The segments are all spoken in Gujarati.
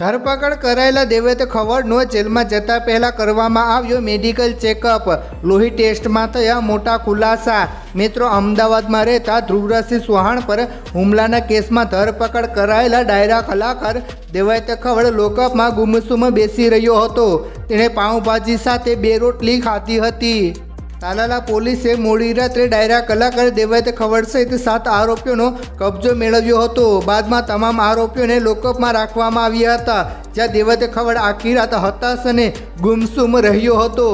ધરપકડ કરાયેલા દેવેત ખવડનો જેલમાં જતા પહેલા કરવામાં આવ્યો મેડિકલ ચેકઅપ. લોહી ટેસ્ટમાં થયા મોટા ખુલાસા. મિત્રો અમદાવાદમાં રહેતા ધ્રુવરાજસિંહ ચૌહાણ પર હુમલાના કેસમાં ધરપકડ કરાયેલા ડાયરા કલાકાર દેવાયત ખવડ લોકઅપમાં ગુમસુમ બેસી રહ્યો હતો. તેણે પાઉંભાજી સાથે બે રોટલી ખાધી હતી. તાલાલા પોલીસે મોડી રાત્રે ડાયરા કલાકાર દેવાયત ખવડ સહિત સાત આરોપીઓનો કબજો મેળવ્યો હતો. બાદમાં તમામ આરોપીઓને લોકઅપમાં રાખવામાં આવ્યા હતા, જ્યાં દેવતે ખવડ આખી રાત હતાશ અને ગુમસુમ રહ્યો હતો.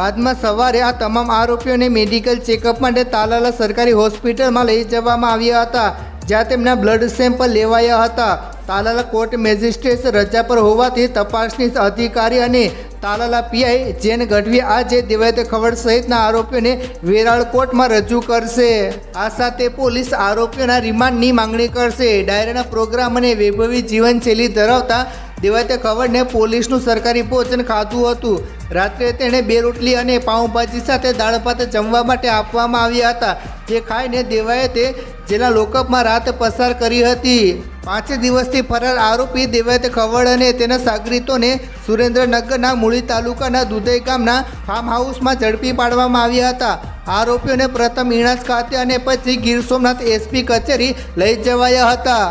બાદમાં સવારે આ તમામ આરોપીઓને મેડિકલ ચેકઅપ માટે તાલાલા સરકારી હોસ્પિટલમાં લઈ જવામાં આવ્યા હતા, જ્યાં તેમના બ્લડ સેમ્પલ લેવાયા હતા. તાલાલા કોર્ટ મેજિસ્ટ્રેટ રજા પર હોવાથી તપાસની અધિકારી અને તાલાલા પીઆઈ જેન ગઢવી આજે દેવાયત ખવડ સહિતના આરોપીઓને વેરાળ કોર્ટમાં રજૂ કરશે. આ સાથે પોલીસ આરોપીઓના રિમાન્ડની માંગણી કરશે. ડાયરાના પ્રોગ્રામ અને વૈભવી જીવનશૈલી ધરાવતા દેવાયત ખવડને પોલીસનું સરકારી ભોજન ખાધું હતું. રાત્રે તેણે બે રોટલી અને પાઉંભાજી સાથે દાળ ભાત જમવા માટે આપવામાં આવ્યા હતા. જે ખાઈને દેવાયતે જેના લોકઅપમાં રાત પસાર કરી હતી. પાંચ દિવસથી ફરાર આરોપી દેવત ખવડ અને તેના સાગરીતોને સુરેન્દ્રનગરના મૂળી તાલુકાના દુધઈ ગામના ફાર્મ હાઉસમાં ઝડપી પાડવામાં આવ્યા હતા. આરોપીઓને પ્રથમ ઈણાજ ખાતે અને પછી ગીર સોમનાથ એસપી કચેરી લઈ જવાયા હતા.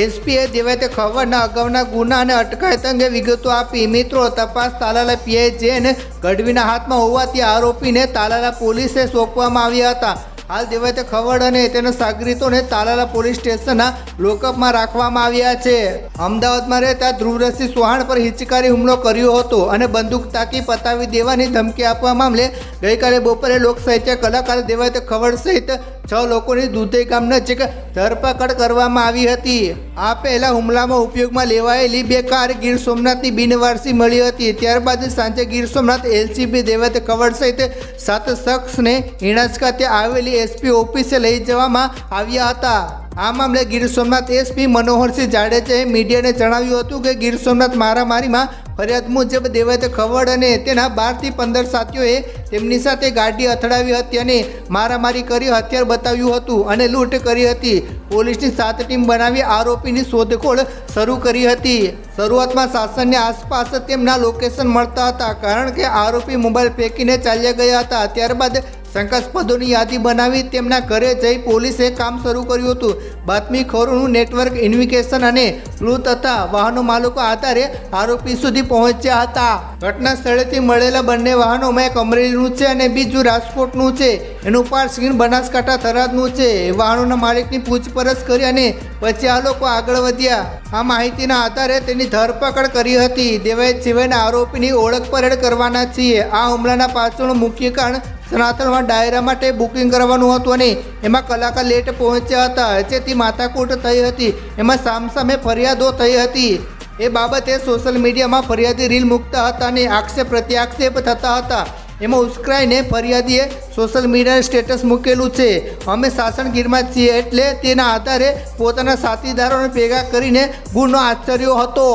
એસપીએ દેવાયતે ખબરના અગાઉના ગુના અને અટકાયત અંગે વિગતો આપી. મિત્રો, તપાસ તાલાલા પીઆઈ જેન ગઢવીના હાથમાં હોવાથી આરોપીને તાલાલા પોલીસે સોંપવામાં આવ્યા હતા. હાલ દેવાયતે ખવડ અને તેના સાગરીતોને તાલાલા પોલીસ સ્ટેશનના લોકઅપમાં રાખવામાં આવ્યા છે. અમદાવાદમાં રહેતા ધ્રુવરસિંહ ચૌહાણ પર હિચકારી હુમલો કર્યો હતો અને બંદૂક તાકી પતાવી દેવાની ધમકી આપવા મામલે ગઈકાલે બપોરે લોક સાહિત્ય કલાકાર દેવાયતે ખવડ સહિત છ લોકોની દુધઈ ગામ નજીક ધરપકડ કરવામાં આવી હતી. આ પહેલા હુમલામાં ઉપયોગમાં લેવાયેલી બે કાર ગીર સોમનાથની બિનવારસી મળી હતી. ત્યારબાદ સાંજે ગીર સોમનાથ એલસીબી દેવત કવડ સહિત સાત શખ્સને હિણાસ ખાતે આવેલી એસપી ઓફિસે લઈ જવામાં આવ્યા હતા. આ મામલે ગીર સોમનાથ એસપી મનોહરસિંહ જાડેજાએ મીડિયાને જણાવ્યું હતું કે ગીર સોમનાથ મારામારીમાં ફરિયાદ મુજબ દેવાયત ખવડ અને તેના બારથી પંદર સાથીઓએ તેમની સાથે ગાડી અથડાવી હતી અને મારામારી કરી હથિયાર બતાવ્યું હતું અને લૂંટ કરી હતી. પોલીસની સાત ટીમ બનાવી આરોપીની શોધખોળ શરૂ કરી હતી. શરૂઆતમાં શાસનની આસપાસ તેમના લોકેશન મળતા હતા કારણ કે આરોપી મોબાઈલ ફેંકીને ચાલ્યા ગયા હતા. ત્યારબાદ શંકાસ્પદોની યાદી બનાવી તેમના ઘરે જઈ પોલીસે કામ શરૂ કર્યું હતું. બાતમી ખોરોનું નેટવર્ક ઇન્વિકેશન અને ક્લુ તથા વાહનો માલિકો આધારે આરોપી સુધી પહોંચ્યા હતા. ઘટના સ્થળેથી મળેલા બંને વાહનોમાં એક અમરેલીનું છે અને બીજું રાજકોટનું છે. એનું પાર્સિંગ બનાસકાંઠા થરાદનું છે. વાહનોના માલિકની પૂછપરછ કરી અને પછી આ લોકો આગળ વધ્યા. આ માહિતીના આધારે તેની ધરપકડ કરી હતી. દેવાય સિવાયના આરોપીની ઓળખ પરેડ કરવાના છીએ. આ હુમલાના પાછળનું મુખ્ય કારણ સનાતનમાં ડાયરા માટે બુકિંગ કરવાનું હતું અને એમાં કલાકાર લેટ પહોંચ્યા હતા. જેથી માથાકૂટ થઈ હતી. એમાં સામસામે ફરિયાદો થઈ હતી. એ બાબતે સોશિયલ મીડિયામાં ફરિયાદી રીલ મૂકતા હતા અને આક્ષેપ પ્રત્યાક્ષેપ થતા હતા. એમાં ઉશ્કરાઈને ફરિયાદીએ સોશિયલ મીડિયાએ સ્ટેટસ મૂકેલું છે. અમે શાસનગીરમાં છીએ એટલે તેના આધારે પોતાના સાથીદારોને ભેગા કરીને ગુનો આચર્યો હતો.